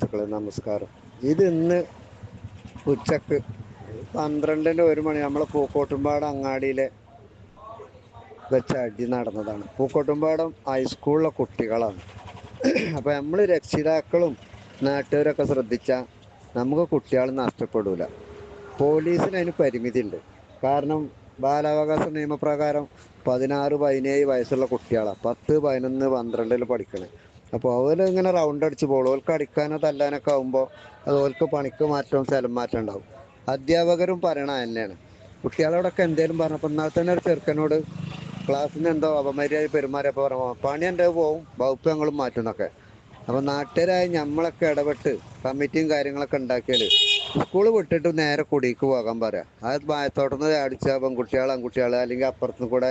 സുഹൃത്തുക്കളെ നമസ്കാരം. ഇത് ഇന്ന് ഉച്ചയ്ക്ക് പന്ത്രണ്ടിന് ഒരു മണി നമ്മളെ പൂക്കോട്ടുംപാടം അങ്ങാടിയിലെ വെച്ച അടി നടന്നതാണ്. പൂക്കോട്ടുംപാടം ഹൈസ്കൂളിലെ കുട്ടികളാണ്. അപ്പൊ നമ്മൾ രക്ഷിതാക്കളും നാട്ടുകാരൊക്കെ ശ്രദ്ധിച്ചാൽ നമുക്ക് കുട്ടികൾ നഷ്ടപ്പെടില്ല പോലീസിന് അതിന് പരിമിതി ഉണ്ട് കാരണം ബാലാവകാശ നിയമപ്രകാരം പതിനാറ് പതിനേഴ് വയസ്സുള്ള കുട്ടികളാണ് പത്ത് പതിനൊന്ന് പന്ത്രണ്ടിൽ പഠിക്കണേ. അപ്പോൾ അവർ ഇങ്ങനെ റൗണ്ട് അടിച്ച് പോകും ഓൾക്ക് അടിക്കാനോ തല്ലാനൊക്കെ ആകുമ്പോൾ അത് ഓൽക്ക് പണിക്ക് മാറ്റവും സ്ഥലം മാറ്റം ഉണ്ടാവും. അധ്യാപകരും പറയണ തന്നെയാണ് കുട്ടികളോടൊക്കെ എന്തേലും പറഞ്ഞപ്പോൾ എന്നാൽ തന്നെ ഒരു ചെറുക്കനോട് ക്ലാസ്സിൽ നിന്ന് എന്തോ അപമര്യാദ പെരുമാറിയപ്പോൾ പറഞ്ഞു പണി എന്റെ പോവും വകുപ്പ് ഞങ്ങളും മാറ്റുന്നൊക്കെ അപ്പൊ നാട്ടുകാരായ നമ്മളൊക്കെ ഇടപെട്ട് കമ്മിറ്റിയും കാര്യങ്ങളൊക്കെ ഉണ്ടാക്കിയാൽ സ്കൂൾ വിട്ടിട്ട് നേരെ കുടിക്ക് പോകാൻ പറയാം. അത് തുടർന്ന് അടിച്ച പെൺകുട്ടികൾ ആൺകുട്ടികൾ അല്ലെങ്കിൽ അപ്പുറത്തുനിന്ന് കൂടെ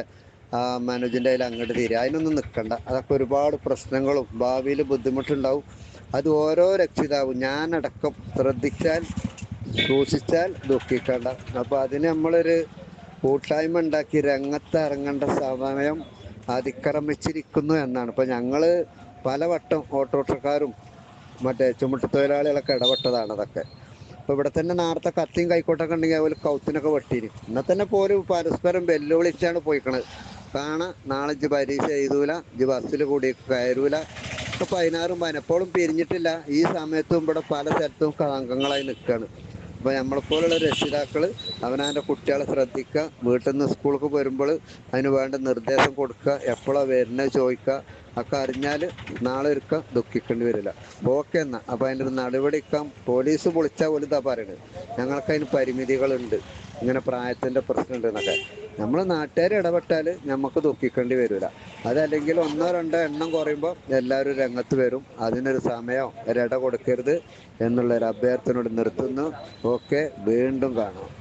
ആ മനോജിന്റെ കയ്യിൽ അങ്ങോട്ട് തീരുക അതിനൊന്നും നിൽക്കണ്ട അതൊക്കെ ഒരുപാട് പ്രശ്നങ്ങളും ഭാവിയിൽ ബുദ്ധിമുട്ടുണ്ടാവും. അത് ഓരോ രക്ഷിതാവും ഞാനടക്കം ശ്രദ്ധിച്ചാൽ സൂക്ഷിച്ചാൽ ദുഃഖിക്കണ്ട. അപ്പൊ അതിന് നമ്മളൊരു കൂട്ടായ്മ ഉണ്ടാക്കി രംഗത്ത് ഇറങ്ങേണ്ട സമയം അതിക്രമിച്ചിരിക്കുന്നു എന്നാണ്. ഇപ്പൊ ഞങ്ങൾ പലവട്ടം ഓട്ടോറിക്ഷക്കാരും മറ്റേ ചുമട്ടുതൊഴിലാളികളൊക്കെ ഇടപെട്ടതാണ് അതൊക്കെ. അപ്പൊ ഇവിടെ തന്നെ നേരത്തെ കത്തിയും കൈക്കോട്ടൊക്കെ ഉണ്ടെങ്കിൽ അതുപോലെ കൗത്തിനൊക്കെ വെട്ടിയിരിക്കും എന്നാൽ തന്നെ പോലും പരസ്പരം വെല്ലുവിളിച്ചാണ് പോയിക്കണത്. കാണാ നാളെ ഇജ്ജ് പരീക്ഷ എഴുതൂല ഇജ്ജ് ബസ്സിൽ കൂടി കയറൂല. ഇപ്പൊ പതിനാറും പതിനെപ്പോഴും പിരിഞ്ഞിട്ടില്ല. ഈ സമയത്തും ഇവിടെ പല സ്ഥലത്തും അംഗങ്ങളായി നിൽക്കുകയാണ് അപ്പൊ നമ്മളെപ്പോലുള്ള രക്ഷിതാക്കൾ അവനവന്റെ കുട്ടികളെ ശ്രദ്ധിക്കുക വീട്ടിൽ നിന്ന് സ്കൂൾക്ക് വരുമ്പോൾ അതിന് വേണ്ട നിർദ്ദേശം കൊടുക്കുക എപ്പോഴാ വരുന്നത് ചോദിക്കുക ഒക്കെ അറിഞ്ഞാൽ നാളെ ഒരുക്കം ദുഃഖിക്കേണ്ടി വരില്ല. ഓക്കെ എന്നാ. അപ്പൊ അതിന്റെ ഒരു നടപടിക്കാം പോലീസ് പൊളിച്ചാൽ പോലും ഇതാ പറയണത് ഞങ്ങൾക്ക് അതിന് പരിമിതികളുണ്ട്. ഇങ്ങനെ പ്രായത്തിന്റെ പ്രശ്നമുണ്ട് എന്നൊക്കെ നമ്മൾ നാട്ടുകാർ ഇടപെട്ടാൽ നമുക്ക് ദുഃഖിക്കേണ്ടി വരില്ല. അതല്ലെങ്കിൽ ഒന്നോ രണ്ടോ എണ്ണം കുറയുമ്പോൾ എല്ലാവരും രംഗത്ത് വരും. അതിനൊരു സമയം ഒരിട കൊടുക്കരുത്. എന്നുള്ള ഒരു അഭ്യർത്ഥനയോട് നിർത്തുന്നു. ഓക്കെ. വീണ്ടും കാണാം.